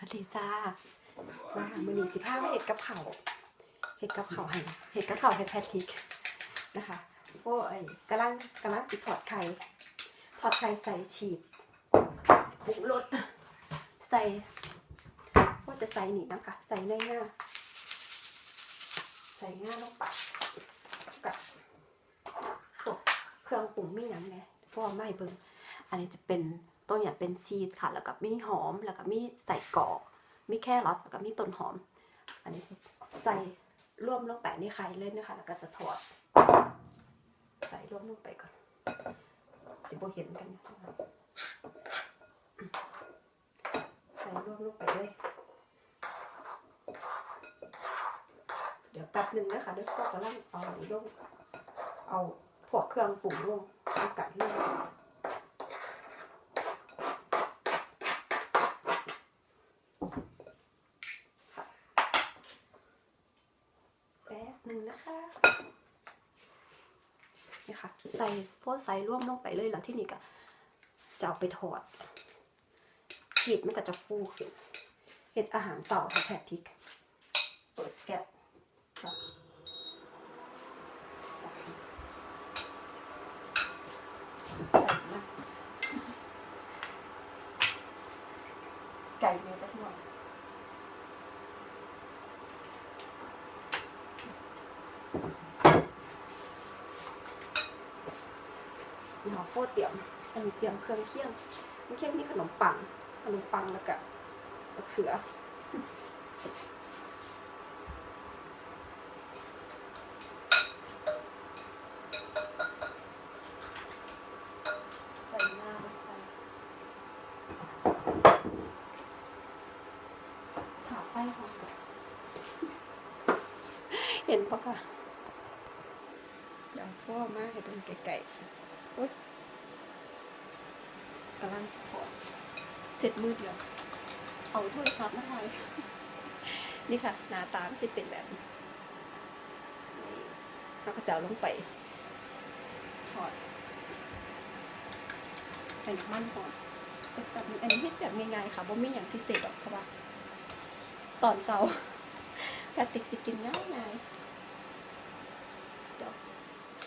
สวัสดีจ้ามาหามือหนีสิผ้าไม่เห็ดกับเขาเห็ดกับเขาให้เห็ดกับเขาวให้แพทริกนะคะพวกไอ้กำลังกำลังสิถอดไข่ถอดไข่ใส่ฉีดสปรุงรสใส่ว่าจะใส่หนีนะคะ ใส่ในง่าใส่ง่าลงไปกับเครื่องปรุงมีน้ำเนี่ยพวกไม่เบิ่งอันนี้จะเป็น ต้นอย่างเป็นชีสค่ะแล้วก็มีหอมแล้วก็มีใส่กอกมีแครอทแล้วก็มีต้นหอม อันนี้ใส่ร่วมลงไปในไข่เลยนะคะแล้วก็จะถอด ใส่ร่วมลงไปก่อนสิบโบเห็นกันนะใส่ร่วมลงไปเลยเดี๋ยวแป๊บหนึ่งนะคะเดี๋ยวพวกกำลังเอาอันนี้ลงเอาพวกเครื่องปรุงลงเอากันเลง แป๊บหนึ่งนะคะ นี่ค่ะ ใส่พวกใส่ร่วมลงไปเลยแล้วที่นี่ก็จะเอาไปทอดฉีดมันก็จะฟูขึ้นเห็ดอาหารเสาร์ค่ะแพทิกเปิดแก๊สค่ะใส่มาไก่เนื้อจักหน่อย หมอโฟเตรียม อันนี้เตรียมเครื่องเคี่ยงเครื่องเคี่ยงมีขนมปัง ขนมปังแล้วก็มะเขือใส่หน้าลงไปถาไฟก่อนก่อนเห็นปะคะเดี๋ยวพ่อมาให้เป็นไก่ๆ กำลังสปอร์ตเสร็จมือเดียว เอาโทรศัพท์มาถ่าย นี่ค่ะ หน้าตามจะเป็นแบบนี้แล้วก็จะเอาลงไป ถอดเป็นน้ำมันก่อนสักแบบนึงอันนี้เฮ็ดแบบง่ายๆค่ะบ่มีอย่างพิเศษหรอกเพราะว่า ตอนเช้าแพทริกสิกินง่ายๆเดี๋ยว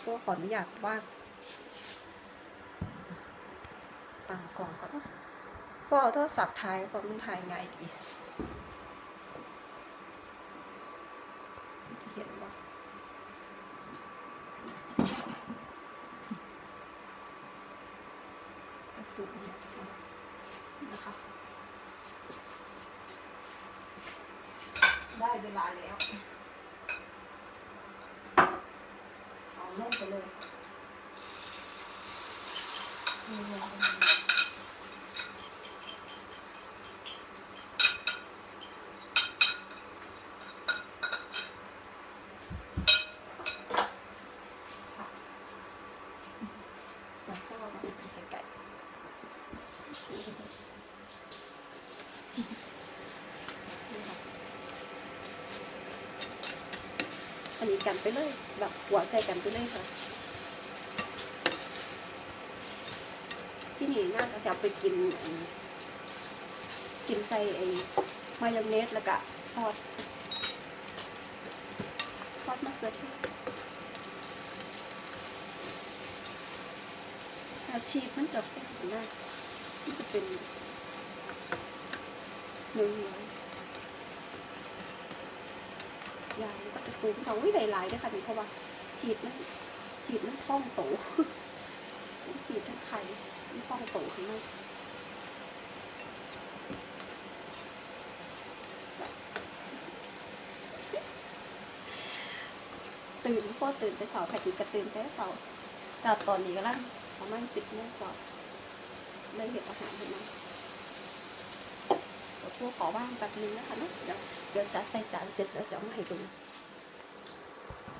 ก็ขออนุญาตว่าง ตั้งกล่องก่อนนะพอเอาโทรศัพท์ถ่ายเพราะมันถ่ายง่ายดีจะเห็นว่ากระสุนเนี่ยจะเป็นนะคะได้เวลาแล้ว เอาลงไปเลยเอาลงไปเลยค่ะแล้วก็เอามาไก่ๆ ถือไปเลยนี่ค่ะ อันนี้กันไปเลย แบบหัวใจกันไปเลยค่ะ ที่นี่น่าจะเอาไปกิน กินใส่ไอ้มายองเนสแล้วก็ซอสซอสมะเขือเทศอาชีพมันจะเป็นหน้ามันจะเป็นเนื้อ ยายก็จะปรุงเขาวิไลหลายๆด้วยค่ะนี่เพราะว่าฉีดมันฉีดมันท่องโตมันฉีดทั้งไข่มันท่องโตข้างในจ้ะตื่นพ่อตื่นไปสาร์แผ่นดินก็ตื่นแต่เสาร์แต่ตอนนี้ก็ลังประมาณจิตโมงกว่าเลยเห็นอาหารเห็นไหม เดี๋ยวขอว่างแป๊บนึงนะคะเนอะเดี๋ยวเดี๋ยวจะใส่จานเสร็จแล้วจะเอามาให้ดู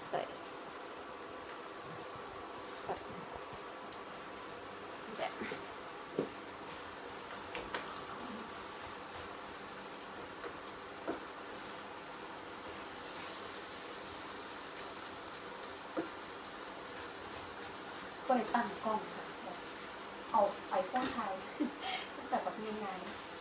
ใส่แบบก็เลยตั้งกล้องค่ะเอาไอโฟนไทยใส่แบบง่ายๆ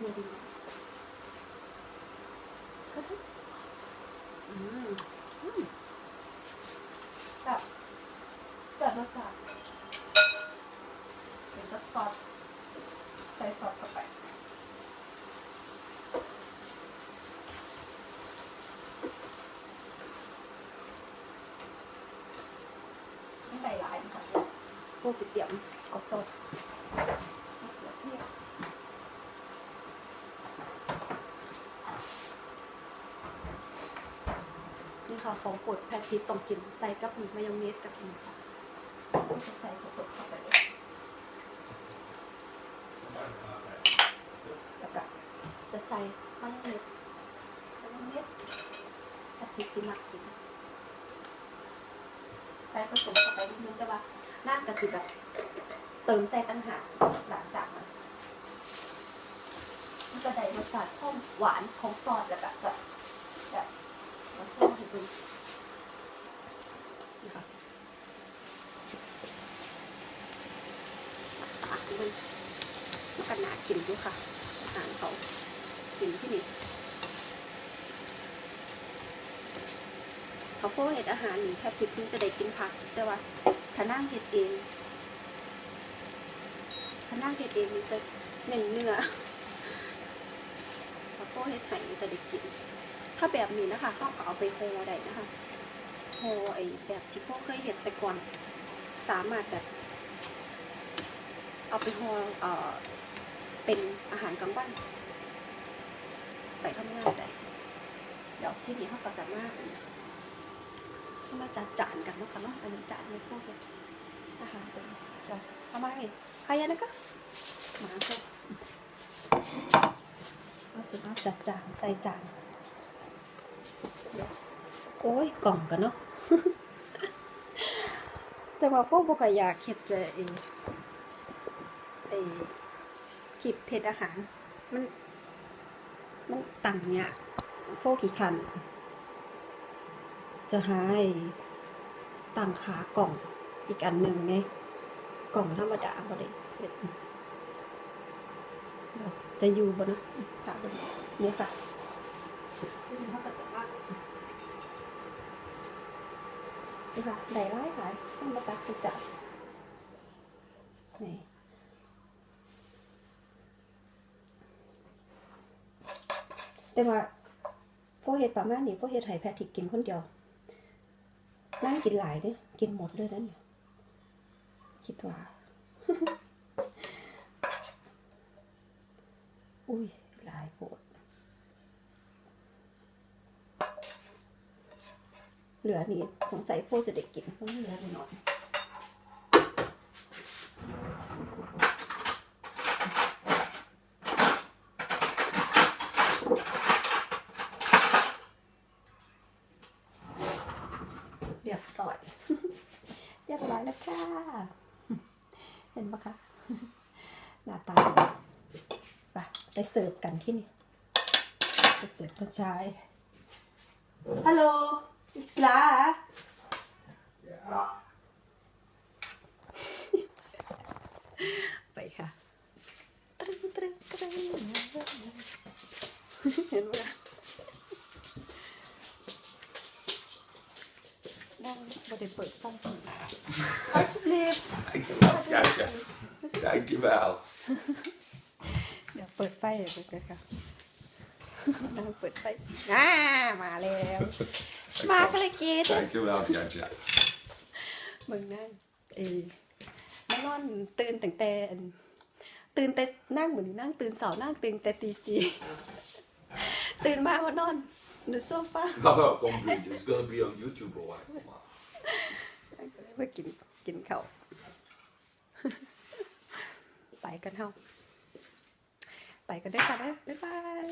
มือดีอืมอืมแบบแบบรสชาติเป็นซอสใส่ซอสเข้าไปไม่ใส่หลายนะคะพวกก๋วยเตี๋ยวเอาสดมะเขือเทศนี่ ค่ะของโปรดแพทริกต้องกินใส่กับมายองเนสกับนี่ค่ะก็จะใส่ผสมเข้าไปเลยแล้วก็จะใส่มายองเนสมายองเนสแพทริกสิมักกินใส่ผสมเข้าไปนิดนึงแต่ว่าน่ากระสิแบบเติมใส่ตั้งหากหลังจากนั้นมันจะได้รสชาติความหวานของซอสแล้วก็จะแบบมันเพิ่มให้ ดูนะคะมันมันก็น่ากินด้วยค่ะอาหารเขากินที่นี่เขาโฟเห็ดอาหารนี่แทบทิพย์จึงจะได้กินผัก แต่ว่าถ้านั่งเห็ดเองถ้านั่งเห็ดเองมันจะเน้นเนื้อเขาโฟเห็ดไห่มันจะได้กิน ถ้าแบบนี้นะคะเขาก็เอาไปโฮได้นะคะโฮไอแบบที่โฟเคยเห็ดแต่ก่อนสามารถแบบเอาไปโฮเอ่อเป็นอาหารกลางวันไปทำงานได้เดี๋ยวที่นี้เขาก็จะมากมาจัดจานกันนะคะเนาะอันนี้จานในพวกแบบอาหารเป็นเราเอามาเลยใครนะก็มาก็ก็สิมาจัดจานใส่จาน โอ้ยกล่องกันเนาะจะว่าพวกบุคอยากเห็ดจะเอเอคลิปเพจอาหาร มันมันต่างเนี่ยพวกกี่คัน จะหาไอ้ต่างขากล่องอีกอันหนึ่งไงกล่องธรรมดาบ่ได้เห็ดจะอยู่บ่นะค่ะเนี่ยค่ะ นี่เขาก็จะว่านี่ค่ะได้ร้ายขายต้องมาตักสิจัดนี่แต่ว่าพวกเฮ็ดประมาณนี้พวกเฮ็ดให้แพทิกกินคนเดียว นั่งกินหลายเด้อกินหมดเลยนะเนี่ยคิดว่าอุ้ยหลายโปวด เหลือนี่สงสัยพวกจะได้กินเพราะเหลือหน่อยเรียบร้อย เรียบร้อยแล้วค่ะ เห็นปะคะ หน้าตาไปไปเสิร์ฟกันที่นี่ ไปเสิร์ฟผู้ชาย ฮัลโหล อิสกลาไปค่ะตรึงตรึงตรึงเห็นไหมนั่งบไดเปิดฟังอัสเลฟ Dankjewel, schatje. Dankjewel. เดี๋ยวเปิดไฟเดี๋ยวเปิดค่ะนั่งเปิดไฟอ่ามาแล้ว สมาร์ทเลยกิน Dankjewel, schatje. มึงนั่งเอมานอนตื่นตั้งแต่อันตื่นแต่นั่งเหมือนนั่งตื่นเสาร์นั่งตื่นแต่ตีสี่ตื่นมามานอนในโซฟา No, no, complete. It's gonna be on YouTube or what? Come on. ก็เลยมากินกินข้าวไปกันเฮาไปกันได้อค่ะเด้อบ๊ายบาย